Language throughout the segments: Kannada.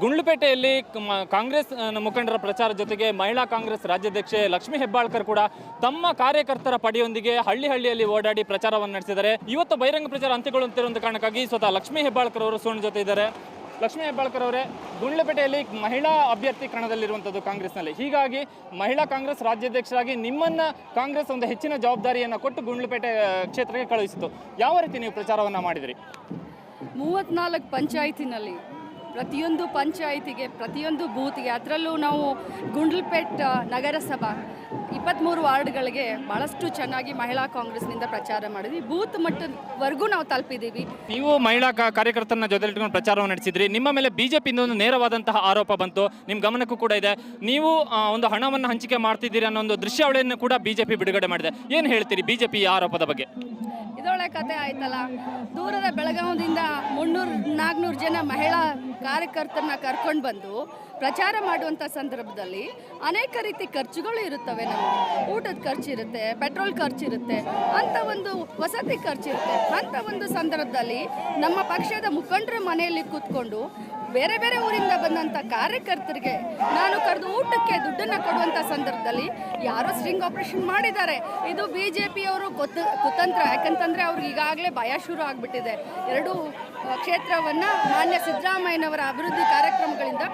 ಗುಂಡ್ಲುಪೇಟೆಯಲ್ಲಿ ಕಾಂಗ್ರೆಸ್ ಮುಖಂಡರ ಪ್ರಚಾರ ಜೊತೆಗೆ ಮಹಿಳಾ ಕಾಂಗ್ರೆಸ್ ರಾಜ್ಯಾಧ್ಯಕ್ಷೆ ಲಕ್ಷ್ಮೀ ಹೆಬ್ಬಾಳ್ಕರ್ ಕೂಡ ತಮ್ಮ ಕಾರ್ಯಕರ್ತರ ಪಡೆಯೊಂದಿಗೆ ಹಳ್ಳಿ ಹಳ್ಳಿಯಲ್ಲಿ ಓಡಾಡಿ ಪ್ರಚಾರವನ್ನು ನಡೆಸಿದ್ದಾರೆ. ಇವತ್ತು ಬಹಿರಂಗ ಪ್ರಚಾರ ಅಂತ್ಯಗೊಳ್ಳುತ್ತಿರುವಂತಹ ಕಾರಣಕ್ಕಾಗಿ ಸ್ವತಃ ಲಕ್ಷ್ಮೀ ಹೆಬ್ಬಾಳ್ಕರ್ ಅವರು ಸೋಣ ಜೊತೆ ಇದ್ದಾರೆ. ಲಕ್ಷ್ಮೀ ಹೆಬ್ಬಾಳ್ಕರ್ ಅವರೇ, ಗುಂಡ್ಲುಪೇಟೆಯಲ್ಲಿ ಮಹಿಳಾ ಅಭ್ಯರ್ಥಿ ಕಣದಲ್ಲಿರುವಂಥದ್ದು ಕಾಂಗ್ರೆಸ್ನಲ್ಲಿ. ಹೀಗಾಗಿ ಮಹಿಳಾ ಕಾಂಗ್ರೆಸ್ ರಾಜ್ಯಾಧ್ಯಕ್ಷರಾಗಿ ನಿಮ್ಮನ್ನ ಕಾಂಗ್ರೆಸ್ ಒಂದು ಹೆಚ್ಚಿನ ಜವಾಬ್ದಾರಿಯನ್ನು ಕೊಟ್ಟು ಗುಂಡ್ಲುಪೇಟೆ ಕ್ಷೇತ್ರಕ್ಕೆ ಕಳುಹಿಸಿತು ಯಾವ ರೀತಿ ನೀವು ಪ್ರಚಾರವನ್ನು ಮಾಡಿದಿರಿ? ಮೂವತ್ನಾಲ್ಕು ಪಂಚಾಯತಿನಲ್ಲಿ ಪ್ರತಿಯೊಂದು ಪಂಚಾಯಿತಿಗೆ, ಪ್ರತಿಯೊಂದು ಬೂತ್ಗೆ, ಅದರಲ್ಲೂ ನಾವು ಗುಂಡ್ಲಪೇಟ್ ನಗರಸಭಾ ಇಪ್ಪತ್ತ್ಮೂರು ವಾರ್ಡ್ಗಳಿಗೆ ಭಾಳಷ್ಟು ಚೆನ್ನಾಗಿ ಮಹಿಳಾ ಕಾಂಗ್ರೆಸ್ನಿಂದ ಪ್ರಚಾರ ಮಾಡಿದ್ವಿ. ಬೂತ್ ಮಟ್ಟದವರೆಗೂ ನಾವು ತಲುಪಿದ್ದೀವಿ. ನೀವು ಮಹಿಳಾ ಕಾರ್ಯಕರ್ತರನ್ನ ಜೊತೆ ಇಟ್ಕೊಂಡು ಪ್ರಚಾರವನ್ನು ನಡೆಸಿದ್ರಿ. ನಿಮ್ಮ ಮೇಲೆ ಬಿಜೆಪಿಯಿಂದ ಒಂದು ನೇರವಾದಂತಹ ಆರೋಪ ಬಂತು. ನಿಮ್ಮ ಗಮನಕ್ಕೂ ಕೂಡ ಇದೆ. ನೀವು ಒಂದು ಹಣವನ್ನು ಹಂಚಿಕೆ ಮಾಡ್ತಿದ್ದೀರಿ ಅನ್ನೋ ಒಂದು ದೃಶ್ಯಾವಳಿಯನ್ನು ಕೂಡ ಬಿಜೆಪಿ ಬಿಡುಗಡೆ ಮಾಡಿದೆ. ಏನು ಹೇಳ್ತೀರಿ ಬಿಜೆಪಿ ಆರೋಪದ ಬಗ್ಗೆ? ಇದೊಳ್ಳೆ ಕತೆ ಆಯ್ತಲ್ಲ? ದೂರದ ಬೆಳಗಾವದಿಂದ ಮುನ್ನೂರು ನಾಲ್ಕುನೂರು ಜನ ಮಹಿಳಾ ಕಾರ್ಯಕರ್ತರನ್ನ ಕರ್ಕೊಂಡು ಬಂದು ಪ್ರಚಾರ ಮಾಡುವಂಥ ಸಂದರ್ಭದಲ್ಲಿ ಅನೇಕ ರೀತಿ ಖರ್ಚುಗಳು ಇರುತ್ತವೆ ನಮಗೆ ಊಟದ ಖರ್ಚಿರುತ್ತೆ, ಪೆಟ್ರೋಲ್ ಖರ್ಚಿರುತ್ತೆ, ಅಂತ ಒಂದು ವಸತಿ ಖರ್ಚಿರುತ್ತೆ. ಅಂತ ಒಂದು ಸಂದರ್ಭದಲ್ಲಿ ನಮ್ಮ ಪಕ್ಷದ ಮುಖಂಡರ ಮನೆಯಲ್ಲಿ ಕೂತ್ಕೊಂಡು ಬೇರೆ ಬೇರೆ ಊರಿಂದ ಬಂದಂಥ ಕಾರ್ಯಕರ್ತರಿಗೆ ನಾನು ಕರೆದು ಊಟಕ್ಕೆ ದುಡ್ಡನ್ನು ಕೊಡುವಂಥ ಸಂದರ್ಭದಲ್ಲಿ ಯಾರೋ ಸ್ಟ್ರಿಂಗ್ ಆಪರೇಷನ್ ಮಾಡಿದ್ದಾರೆ. ಇದು ಬಿ ಜೆ ಪಿಯವರು ಗೊತ್ತು ಕುತಂತ್ರ. ಯಾಕಂತಂದರೆ ಅವ್ರಿಗೆ ಈಗಾಗಲೇ ಭಯ ಶುರು ಆಗಿಬಿಟ್ಟಿದೆ. ಎರಡೂ ಕ್ಷೇತ್ರವನ್ನು ಮಾನ್ಯ ಸಿದ್ದರಾಮಯ್ಯನವರ ಅಭಿವೃದ್ಧಿ ಕಾರ್ಯಕ್ರಮಗಳಿಂದ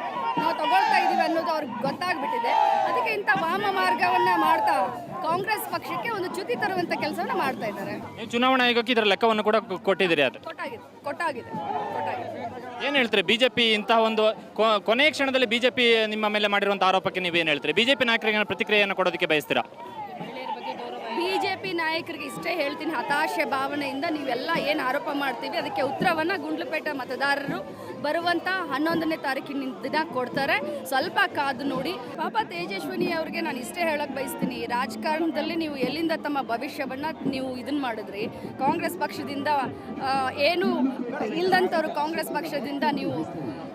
ನಾವು ತಗೊಳ್ತಾ ಇದ್ದೀವಿ ಅನ್ನೋದು ಅವ್ರಿಗೆ ಗೊತ್ತಾಗ್ಬಿಟ್ಟಿದೆ. ಅದಕ್ಕೆ ಇಂಥ ವಾಮ ಮಾರ್ಗವನ್ನು ಮಾಡ್ತಾ ಕಾಂಗ್ರೆಸ್ ಪಕ್ಷಕ್ಕೆ ಒಂದು ಚ್ಯುತಿ ತರುವಂಥ ಕೆಲಸವನ್ನು ಮಾಡ್ತಾ ಇದ್ದಾರೆ. ನೀವು ಚುನಾವಣಾ ಆಯೋಗಕ್ಕೆ ಇದರ ಲೆಕ್ಕವನ್ನು ಕೂಡ ಕೊಟ್ಟಿದ್ದೀರಿ ಅದು. ಕೊಟ್ಟಾಗಿದೆ. ಕೊಟ್ಟಾಗಿದೆ. ಕೊಟ್ಟಾಗಿದೆ. ಏನು ಹೇಳ್ತೀರಿ? ಬಿಜೆಪಿ ಇಂತಹ ಒಂದು ಕೊನೆಯ ಕ್ಷಣದಲ್ಲಿ ಬಿಜೆಪಿ ನಿಮ್ಮ ಮೇಲೆ ಮಾಡಿರುವಂಥ ಆರೋಪಕ್ಕೆ ನೀವೇನು ಹೇಳ್ತೀರಿ? ಬಿಜೆಪಿ ನಾಯಕರಿಗೆ ಪ್ರತಿಕ್ರಿಯೆಯನ್ನು ಕೊಡೋದಕ್ಕೆ ಬಯಸ್ತೀರಾ? ಬಿಜೆಪಿ ನಾಯಕರಿಗೆ ಇಷ್ಟೇ ಹೇಳ್ತೀನಿ. ಹತಾಶೆ ಭಾವನೆಯಿಂದ ನೀವೆಲ್ಲ ಏನು ಆರೋಪ ಮಾಡ್ತೀವಿ ಅದಕ್ಕೆ ಉತ್ತರವನ್ನು ಗುಂಡ್ಲುಪೇಟೆ ಮತದಾರರು ಬರುವಂಥ ಹನ್ನೊಂದನೇ ತಾರೀಕಿನ ದಿನ ಕೊಡ್ತಾರೆ. ಸ್ವಲ್ಪ ಕಾದು ನೋಡಿ. ಪಾಪ ತೇಜಸ್ವಿನಿ ಅವ್ರಿಗೆ ನಾನು ಇಷ್ಟೇ ಹೇಳಕ್ ಬಯಸ್ತೀನಿ. ರಾಜಕಾರಣದಲ್ಲಿ ನೀವು ಎಲ್ಲಿಂದ ತಮ್ಮ ಭವಿಷ್ಯವನ್ನು ನೀವು ಇದನ್ನ ಮಾಡಿದ್ರಿ? ಕಾಂಗ್ರೆಸ್ ಪಕ್ಷದಿಂದ ಏನು ಇಲ್ಲದಂತವ್ರು ಕಾಂಗ್ರೆಸ್ ಪಕ್ಷದಿಂದ ನೀವು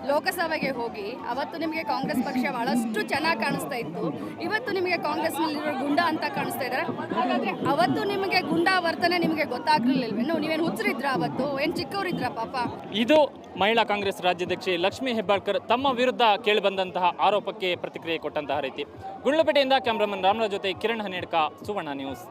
ಲೋಕಸಭೆಗೆ ಹೋಗಿ, ಅವತ್ತು ನಿಮಗೆ ಕಾಂಗ್ರೆಸ್ ಪಕ್ಷ ಬಹಳಷ್ಟು ಚೆನ್ನಾಗಿ ಕಾಣಿಸ್ತಾ ಇತ್ತು. ಇವತ್ತು ನಿಮಗೆ ಕಾಂಗ್ರೆಸ್ನಲ್ಲಿರೋ ಗುಂಡ ಅಂತ ಕಾಣಿಸ್ತಾ ಇದ್ದಾರೆ ಹಾಗಾದರೆ ಅವತ್ತು ನಿಮಗೆ ಗುಂಡಾ ವರ್ತನೆ ನಿಮಗೆ ಗೊತ್ತಾಗ್ಲಿಲ್ವೇನು? ನೀವೇನು ಹುಚ್ಚರಿದ್ರ ಅವತ್ತು? ಏನು ಚಿಕ್ಕವರಿದ್ರ ಪಾಪ? ಇದು ಮಹಿಳಾ ಕಾಂಗ್ರೆಸ್ ರಾಜ್ಯಾಧ್ಯಕ್ಷೆ ಲಕ್ಷ್ಮೀ ಹೆಬ್ಬಾಳ್ಕರ್ ತಮ್ಮ ವಿರುದ್ಧ ಕೇಳಿಬಂದಂತಹ ಆರೋಪಕ್ಕೆ ಪ್ರತಿಕ್ರಿಯೆ ಕೊಟ್ಟಂತಹ ರೀತಿ. ಗುಂಡ್ಲುಪೇಟೆಯಿಂದ ಕ್ಯಾಮ್ರಾಮನ್ ರಾಮರಾಜ್ ಜೊತೆ ಕಿರಣ್ ಹನೇಡ್ಕ ಸುವರ್ಣ ನ್ಯೂಸ್.